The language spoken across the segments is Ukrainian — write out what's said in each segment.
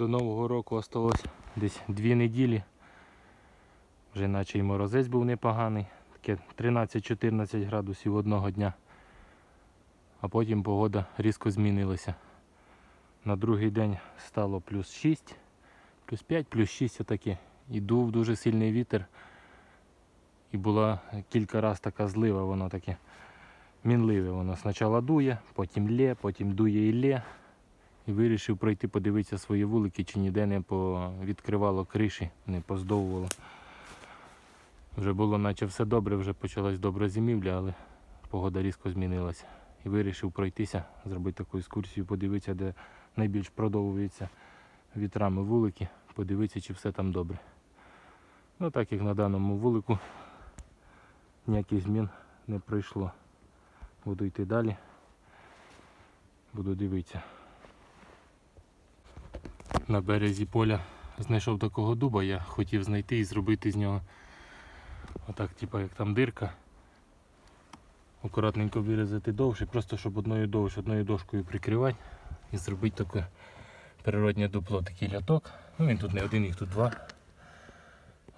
До Нового року осталось десь дві неділі. Вже наче і морозець був непоганий. Таке 13-14 градусів одного дня. А потім погода різко змінилася. На другий день стало плюс 6, плюс 5, плюс 6 отаке. І дув дуже сильний вітер. І була кілька разів така злива, воно таке мінливе. Воно спочатку дує, потім лє, потім дує і лє. І вирішив пройти подивитися свої вулики, чи ніде не відкривало криші, не поздовувало. Вже було наче все добре, вже почалась добра зимівля, але погода різко змінилася. І вирішив пройтися, зробити таку екскурсію, подивитися, де найбільш продовжуються вітрами вулики, подивитися, чи все там добре. Ну так як на даному вулику ніяких змін не пройшло. Буду йти далі, буду дивитися. На березі поля знайшов такого дуба, я хотів знайти і зробити з нього отак, типа як там дирка. Акуратненько вирізати довше, просто щоб одною довше, одною дошкою прикривати і зробити таке природнє дупло, такий ляток. Ну він тут не один, їх тут два.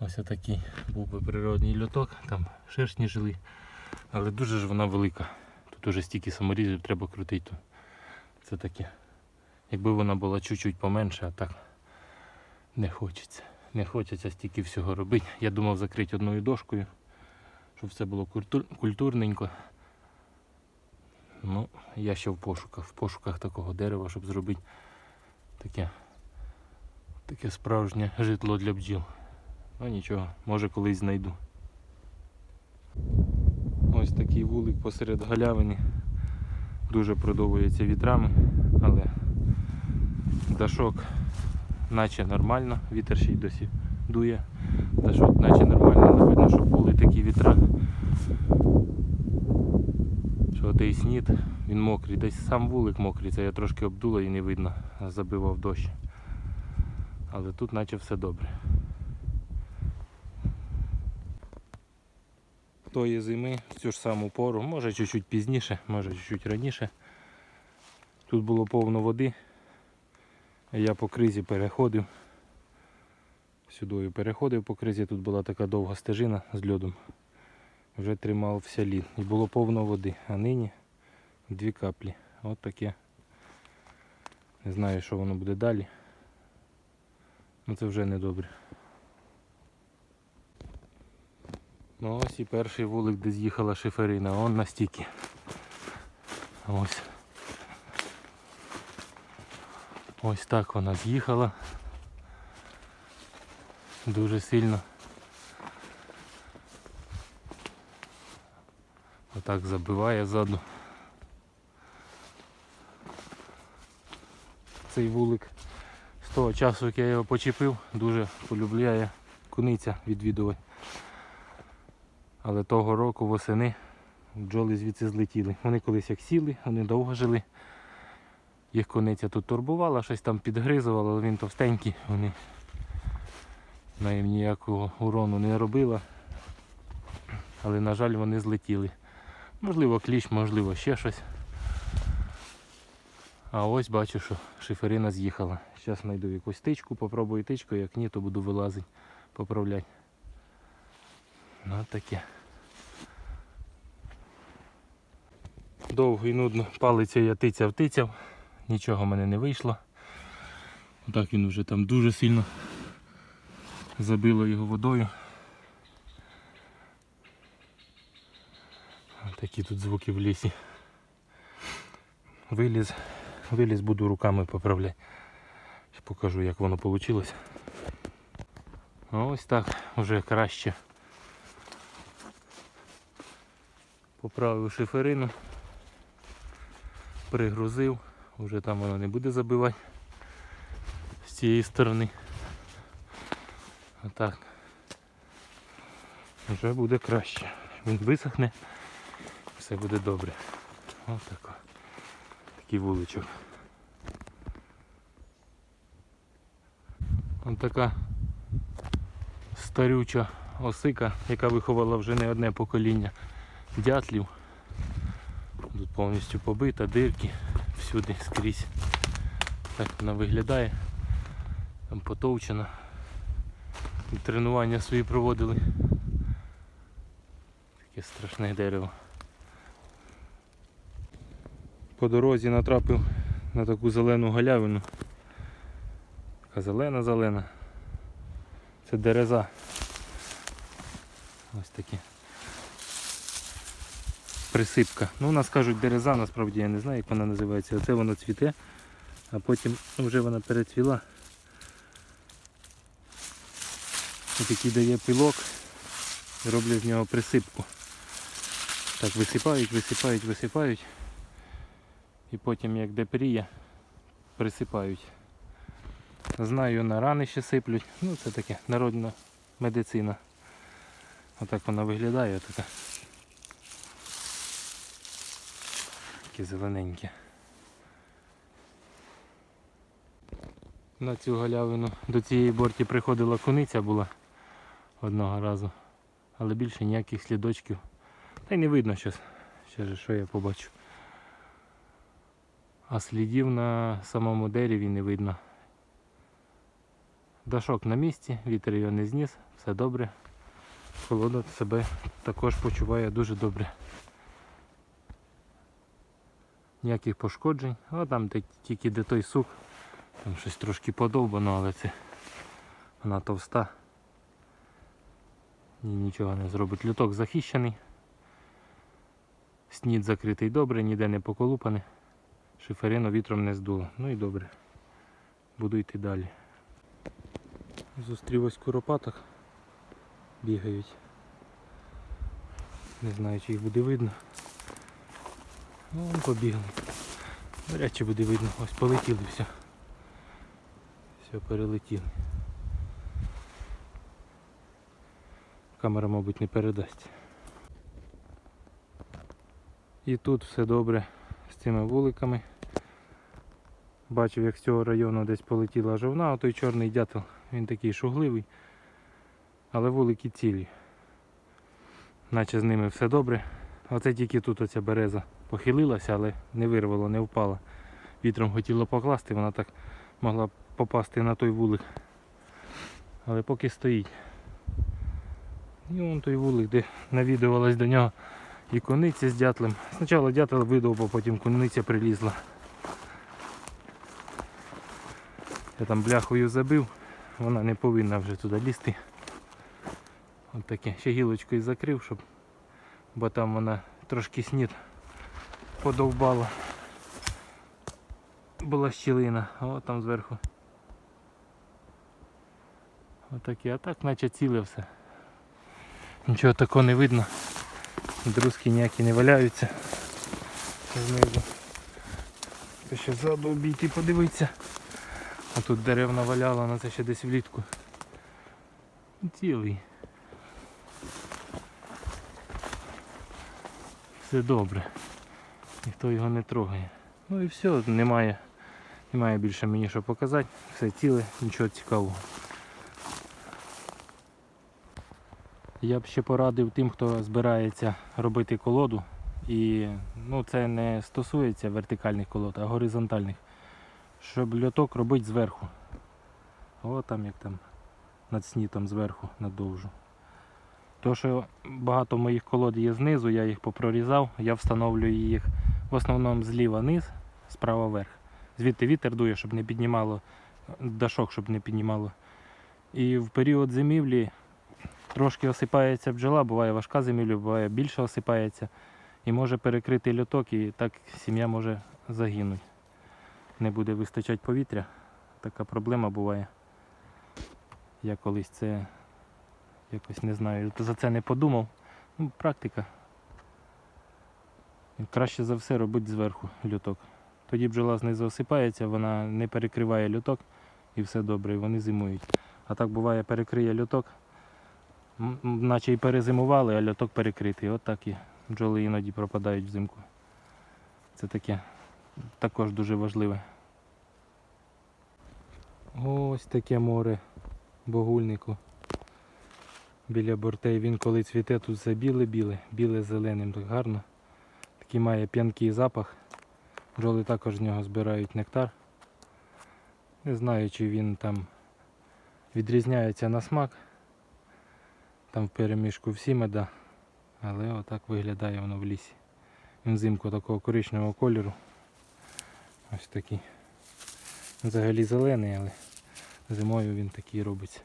Ось такий був би природній льоток, там шершні жили, але дуже ж вона велика. Тут уже стільки саморізів треба крутити. Це таке. Якби вона була чуть-чуть поменше, а так не хочеться. Не хочеться стільки всього робити. Я думав закрити одною дошкою, щоб все було культурненько. Ну, я ще в пошуках, в пошуках такого дерева, щоб зробити таке, таке справжнє житло для бджіл. Ну нічого, може колись знайду. Ось такий вулик посеред галявини. Дуже продовується вітрами, але дашок наче нормально, вітер ще й досі дує. Дашок наче нормально, але видно, що були такі вітра. Що той снід, він мокрий, десь сам вулик мокрий, це я трошки обдуло і не видно, забивав дощ. Але тут наче все добре. Тої зими в цю ж саму пору, може чуть-чуть пізніше, може чуть-чуть раніше. Тут було повно води. Я по кризі переходив. Сюдою переходив по кризі, тут була така довга стежина з льодом. Вже тримався лід. І було повно води. А нині дві каплі. От таке. Не знаю, що воно буде далі. Ну це вже не добре. Ну ось і перший вулик, де з'їхала шиферина, он настільки. Ось. Ось так вона з'їхала. Дуже сильно. Отак забиває ззаду. Цей вулик з того часу, як я його почепив, дуже полюбляє куниця відвідувати. Але того року восени бджоли звідси злетіли. Вони колись як сіли, вони довго жили. Їх кониця тут турбувала, щось там підгризувала, але він товстенький, вони вона їм ніякого урону не робила. Але, на жаль, вони злетіли. Можливо, кліщ, можливо, ще щось. А ось бачу, що шиферина з'їхала. Зараз знайду якусь тичку, попробую тичку, як ні, то буду вилазити, поправляти. Ну таке. Довго і нудно палицею я тицяв тицяв, нічого в мене не вийшло. Отак він вже там дуже сильно забило його водою. Такі тут звуки в лісі. Виліз, виліз буду руками поправляти. Покажу як воно вийшло. Ось так вже краще. Поправив шиферину, пригрузив, вже там воно не буде забивати з цієї сторони. Отак. Вже буде краще. Він висохне, все буде добре. Ось тако. Такий вуличок. Ось така старюча осика, яка виховала вже не одне покоління дятлів. Тут повністю побита, дирки, всюди скрізь. Так вона виглядає. Там потовчено. І тренування свої проводили. Таке страшне дерево. По дорозі натрапив на таку зелену галявину. Така зелена-зелена. Це дереза. Ось такі. Присипка. Ну, у нас кажуть дереза, насправді я не знаю, як вона називається. Оце воно цвіте, а потім ну, вже вона перецвіла. Ось такий дає пилок і роблять з нього присипку. Так висипають, висипають, висипають. І потім як де пріє, присипають. Знаю, на рани ще сиплють. Ну це таке народна медицина. Отак вона виглядає така. Такі зелененькі. На цю галявину до цієї борті приходила куниця була одного разу. Але більше ніяких слідочків. Та й не видно щось. Ще ж що я побачу. А слідів на самому дереві не видно. Дашок на місці, вітер його не зніс, все добре. Колода себе також почуває дуже добре. Ніяких пошкоджень, а там де, тільки де той сук, там щось трошки подовбано, але це вона товста. Ні, нічого не зробить. Люток захищений. Снід закритий добре, ніде не поколупаний. Шиферину вітром не здуло. Ну і добре. Буду йти далі. Зустрів ось куропаток. Бігають. Не знаю, чи їх буде видно. Ну, вон побігли. Вряд чи буде видно. Ось полетіли все. Все, перелетіли. Камера, мабуть, не передасть. І тут все добре з цими вуликами. Бачив, як з цього району десь полетіла жовна, а той чорний дятел, він такий шугливий, але вулики цілі. Наче з ними все добре. Оце тільки тут оця береза похилилася, але не вирвало, не впала. Вітром хотіло покласти, вона так могла попасти на той вулик. Але поки стоїть. І вон той вулик, де навідувалась до нього і кониця з дятлем. Спочатку дятел видовбав, потім куниця прилізла. Я там бляхою забив, вона не повинна вже туди лізти. От таке. Ще гілочкою закрив, щоб бо там вона трошки снід подовбала. Була щілина, от там зверху. Отаке, а так наче ціле все. Нічого такого не видно. Друзки ніякі не валяються. Знизу. Це ще ззаду обійти подивитися. А тут дерев наваляло, на це ще десь влітку. Цілий. Все добре. Ніхто його не трогає. Ну і все, немає. Немає більше мені що показати. Все ціле, нічого цікавого. Я б ще порадив тим, хто збирається робити колоду. І ну, це не стосується вертикальних колод, а горизонтальних. Щоб льоток робити зверху. О, там як там над снітом зверху надовжу. То, що багато моїх колод є знизу, я їх попрорізав, я встановлюю їх в основному зліва низ, справа вверх. Звідти вітер дує, щоб не піднімало дашок, щоб не піднімало. І в період зимівлі трошки осипається бджола, буває важка зимівля, буває більше осипається. І може перекрити льоток, і так сім'я може загинути. Не буде вистачати повітря. Така проблема буває. Я колись це якось не знаю, за це не подумав. Ну, практика. Краще за все робити зверху люток. Тоді бджола знизу осипається, вона не перекриває люток і все добре, і вони зимують. А так буває, перекриє люток, наче і перезимували, а люток перекритий. От так і бджоли іноді пропадають взимку. Це таке також дуже важливе. Ось таке море багульнику біля бортей. Він коли цвіте, тут все біле-біле, біле-зеленим, так гарно. Такий має п'янкий запах. Бджоли також з нього збирають нектар. Не знаю, чи він там Відрізняється на смак. Там в перемішку всі меда. Але отак виглядає воно в лісі. Він взимку такого коричневого кольору. Ось такий. Взагалі зелений, але зимою він такий робиться.